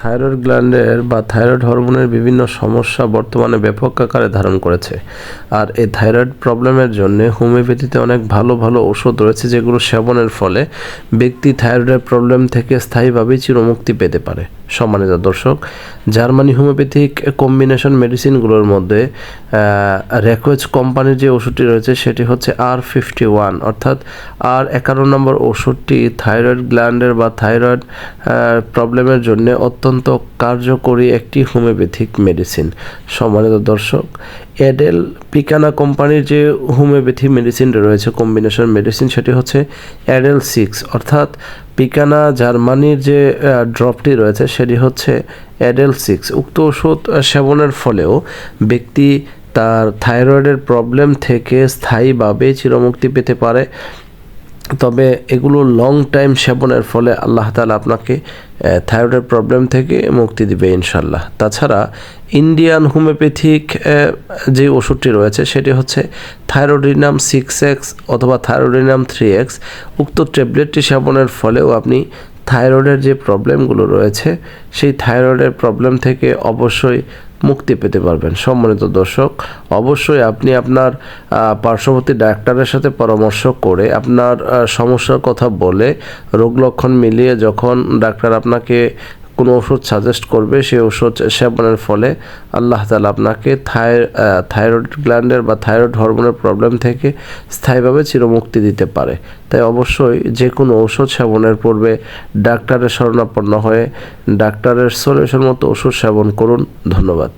Thyroid গ্ল্যান্ডের বা thyroid হরমোনের বিভিন্ন সমস্যা বর্তমানে ব্যাপক আকারে ধারণ করেছে। আর এই থাইরয়েড প্রবলেমের জন্য হোমিওপ্যাথিতে অনেক ভালো ভালো ওষুধ রয়েছে যেগুলো সেবনের ফলে ব্যক্তি থাইরয়েডের প্রবলেম থেকে স্থায়ীভাবে চিরমুক্তি পেতে পারে। সম্মানিত দর্শক, জার্মানি হোমিওপ্যাথিক কম্বিনেশন মেডিসিনগুলোর মধ্যে রেকোয়েজ কোম্পানির যে ওষুধটি রয়েছে সেটি হচ্ছে আর ফিফটি ওয়ান অর্থাৎ আর একান্ন নম্বর ওষুধটি থাইরয়েড গ্ল্যান্ডের বা থাইরয়েড প্রবলেমের জন্য অত্যন্ত কার্যকরী একটি হোমিওপ্যাথিক মেডিসিন। সম্মানিত দর্শক, এডেল পিকানা কোম্পানির যে হোমিওপ্যাথি মেডিসিন রয়েছে কম্বিনেশন মেডিসিন সেটি হচ্ছে অ্যাডেল সিক্স। অর্থাৎ পিকানা জার্মানির যে ড্রপটি রয়েছে, সেটি হচ্ছে অ্যাডেল সিক্স। উক্ত ওষুধ সেবনের ফলেও ব্যক্তি তার থাইরয়েডের প্রবলেম থেকে স্থায়ীভাবে চিরমুক্তি পেতে পারে। তবে এগুলো লং টাইম সেবনের ফলে আল্লাহ তালা আপনাকে থাইরয়েডের প্রবলেম থেকে মুক্তি দিবে ইনশাল্লাহ তাছাড়া ইন্ডিয়ান হোমিওপ্যাথিক যে ওষুধটি রয়েছে সেটি হচ্ছে থাইরোডিনাম সিক্স এক্স অথবা থাইরোডিনাম থ্রি এক্স উক্ত ট্যাবলেটটি সেবনের ফলেও আপনি থাইরয়েডের যে প্রবলেমগুলো রয়েছে, সেই থাইরয়েডের প্রবলেম থেকে অবশ্যই মুক্তি পেতে পারবেন। সম্মানিত দর্শক, অবশ্যই আপনি আপনার পার্শ্ববর্তী ডাক্তারের সাথে পরামর্শ করে আপনার সমস্যার কথা বলে রোগ লক্ষণ মিলিয়ে যখন ডাক্তার আপনাকে কোনো ওষুধ সাজেস্ট করবে সেই ওষুধ সেবনের ফলে আল্লাহ তালা আপনাকে থাই থাইরয়েড গ্ল্যান্ডের বা থাইরয়েড হরমোনের প্রবলেম থেকে স্থায়ীভাবে চিরমুক্তি দিতে পারে। তাই অবশ্যই যে কোনো ওষুধ সেবনের পূর্বে ডাক্তারের শরণাপন্ন হয়ে ডাক্তারের সলিউশন মতো ওষুধ সেবন করুন। ধন্যবাদ।